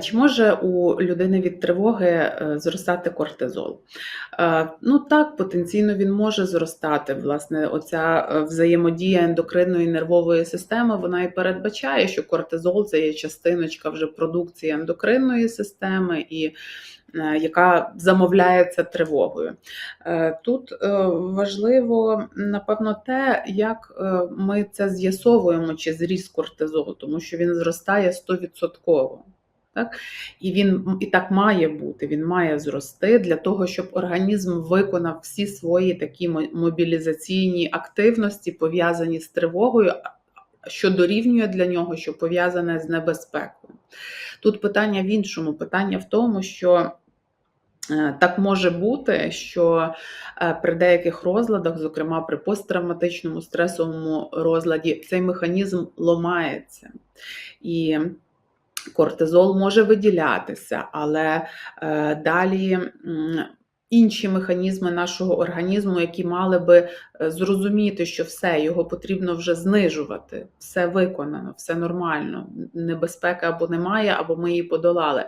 Чи може у людини від тривоги е, зростати кортизол? Е, Ну так, потенційно він може зростати. Власне, оця е, взаємодія ендокринної нервової системи вона і передбачає, що кортизол це є частиночка вже продукції ендокринної системи і яка замовляється тривогою. Тут важливо, напевно, те, як ми це з'ясовуємо, чи зріс кортизол, тому що він зростає 100%. Так? І він і так має бути, він має зрости для того, щоб організм виконав всі свої такі мобілізаційні активності, пов'язані з тривогою, що дорівнює для нього, що пов'язане з небезпекою. Тут питання в іншому: питання в тому, що. Е, так може бути, що е, при деяких розладах, зокрема при посттравматичному стресовому розладі, цей механізм ломається. І кортизол може виділятися, але е, далі інші механізми нашого організму, які мали би е, зрозуміти, що все, його потрібно вже знижувати, все виконано, все нормально, небезпеки або немає, або ми її подолали,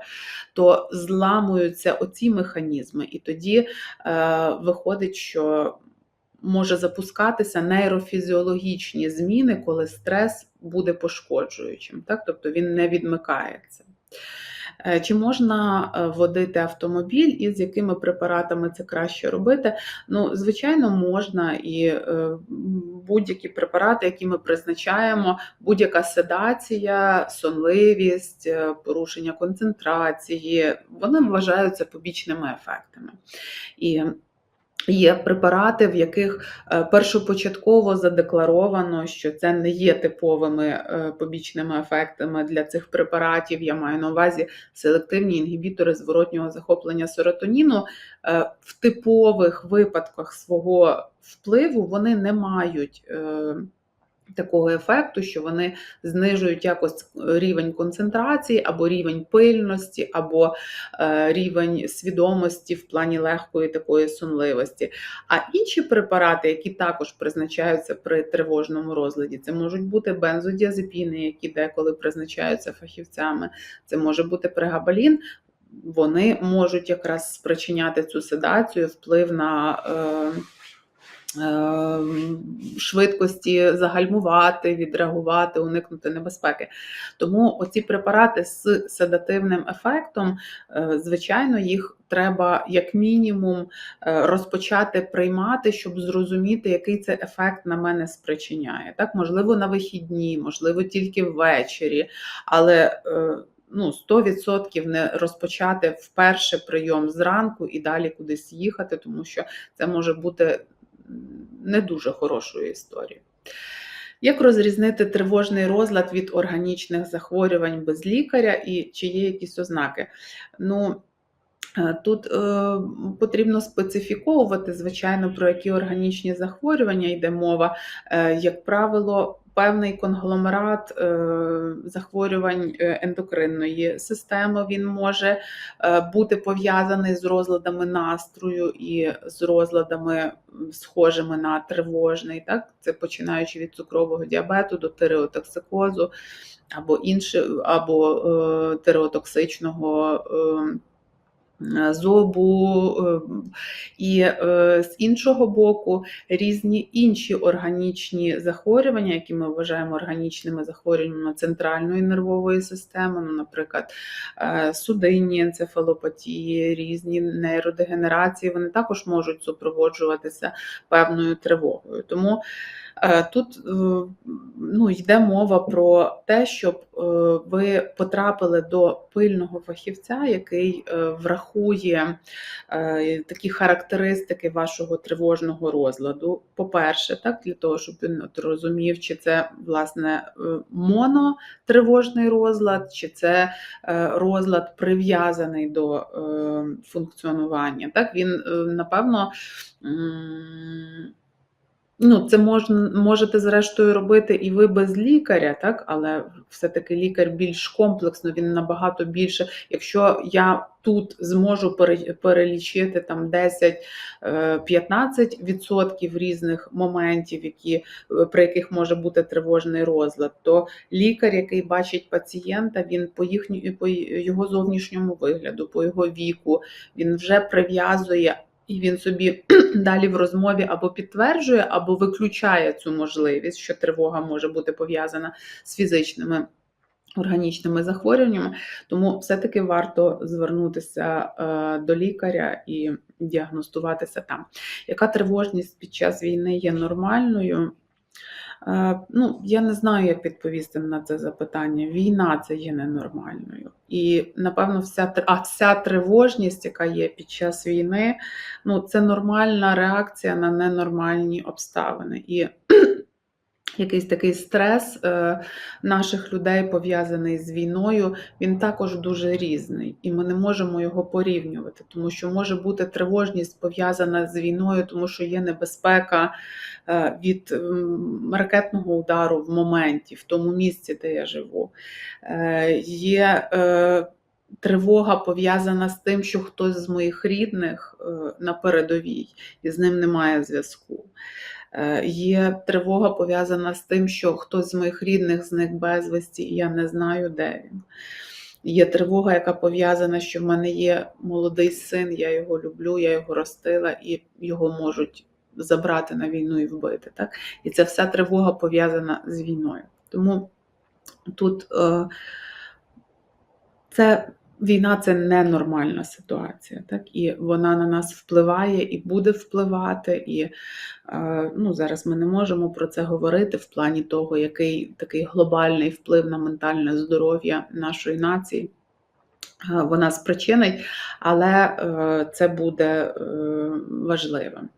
то зламуються оці механізми, і тоді е, виходить, що може запускатися нейрофізіологічні зміни, коли стрес буде пошкоджуючим, так? тобто він не відмикається. Е, чи можна е, водити автомобіль і з якими препаратами це краще робити? Ну, звичайно, можна і е, будь-які препарати, які ми призначаємо, будь-яка седація, сонливість, порушення концентрації, вони вважаються побічними ефектами. І Є препарати, в яких е, першопочатково задекларовано, що це не є типовими е, побічними ефектами для цих препаратів. Я маю на увазі селективні інгібітори зворотнього захоплення серотоніну. Е, в типових випадках свого впливу вони не мають такого ефекту, що вони знижують якось рівень концентрації, або рівень пильності, або е, рівень свідомості в плані легкої такої сонливості. А інші препарати, які також призначаються при тривожному розладі, це можуть бути бензодіазепіни, які деколи призначаються фахівцями, це може бути прегабалін. Вони можуть якраз спричиняти цю седацію, вплив на. Е, швидкості загальмувати, відреагувати, уникнути небезпеки. Тому оці препарати з седативним ефектом, е, звичайно, їх треба як мінімум е, розпочати приймати, щоб зрозуміти, який це ефект на мене спричиняє. Так, Можливо, на вихідні, можливо, тільки ввечері, але е, ну, 100% не розпочати вперше прийом зранку і далі кудись їхати, тому що це може бути не дуже хорошої історії. Як розрізнити тривожний розлад від органічних захворювань без лікаря і чи є якісь ознаки? Ну, Тут е, потрібно специфіковувати, звичайно, про які органічні захворювання йде мова. Е, Як правило, певний конгломерат е, захворювань е, ендокринної системи. Він може е, бути пов'язаний з розладами настрою і з розладами, схожими на тривожний. Так? Це починаючи від цукрового діабету до тиреотоксикозу або інше, або тиреотоксичного Е, зобу, е, і е, з іншого боку, різні інші органічні захворювання, які ми вважаємо органічними захворюваннями центральної нервової системи, ну, наприклад, судинні енцефалопатії, різні нейродегенерації, вони також можуть супроводжуватися певною тривогою. Тому Тут ну, йде мова про те, щоб ви потрапили до пильного фахівця, який враховує рахує е, такі характеристики вашого тривожного розладу. По-перше, так, для того, щоб він розумів, чи це власне е, монотривожний розлад, чи це е, розлад прив'язаний до функціонування. Так, Він, напевно, Ну, це можна, можете зрештою робити і ви без лікаря, так? але все-таки лікар більш комплексно, він набагато більше. Якщо я тут зможу перелічити там 10-15% різних моментів, які, е, при яких може бути тривожний розлад, то лікар, який бачить пацієнта, він по, їхню, по його зовнішньому вигляду, по його віку, він вже прив'язує. І він собі далі в розмові або підтверджує, або виключає цю можливість, що тривога може бути пов'язана з фізичними органічними захворюваннями. Тому все-таки варто звернутися е, до лікаря і діагностуватися там. Яка тривожність під час війни є нормальною? Е, Ну, я не знаю, як відповісти на це запитання. Війна це є ненормальною. І, напевно, вся а вся тривожність, яка є під час війни, ну, це нормальна реакція на ненормальні обставини. І якийсь такий стрес е, наших людей пов'язаний з війною, він також дуже різний, і ми не можемо його порівнювати, тому що може бути тривожність пов'язана з війною, тому що є небезпека е, від ракетного удару в моменті, в тому місці, де я живу. Е, Є тривога пов'язана з тим, що хтось з моїх рідних на передовій, і з ним немає зв'язку. Е, Є тривога пов'язана з тим, що хтось з моїх рідних зник безвісті, і я не знаю, де він. Є тривога, яка пов'язана, що в мене є молодий син, я його люблю, я його ростила, і його можуть забрати на війну і вбити. Так? І ця вся тривога пов'язана з війною. Тому тут е, це війна це ненормальна ситуація, так і вона на нас впливає і буде впливати. І е, ну, зараз ми не можемо про це говорити в плані того, який такий глобальний вплив на ментальне здоров'я нашої нації. е, Вона спричинить, але е, це буде важливим.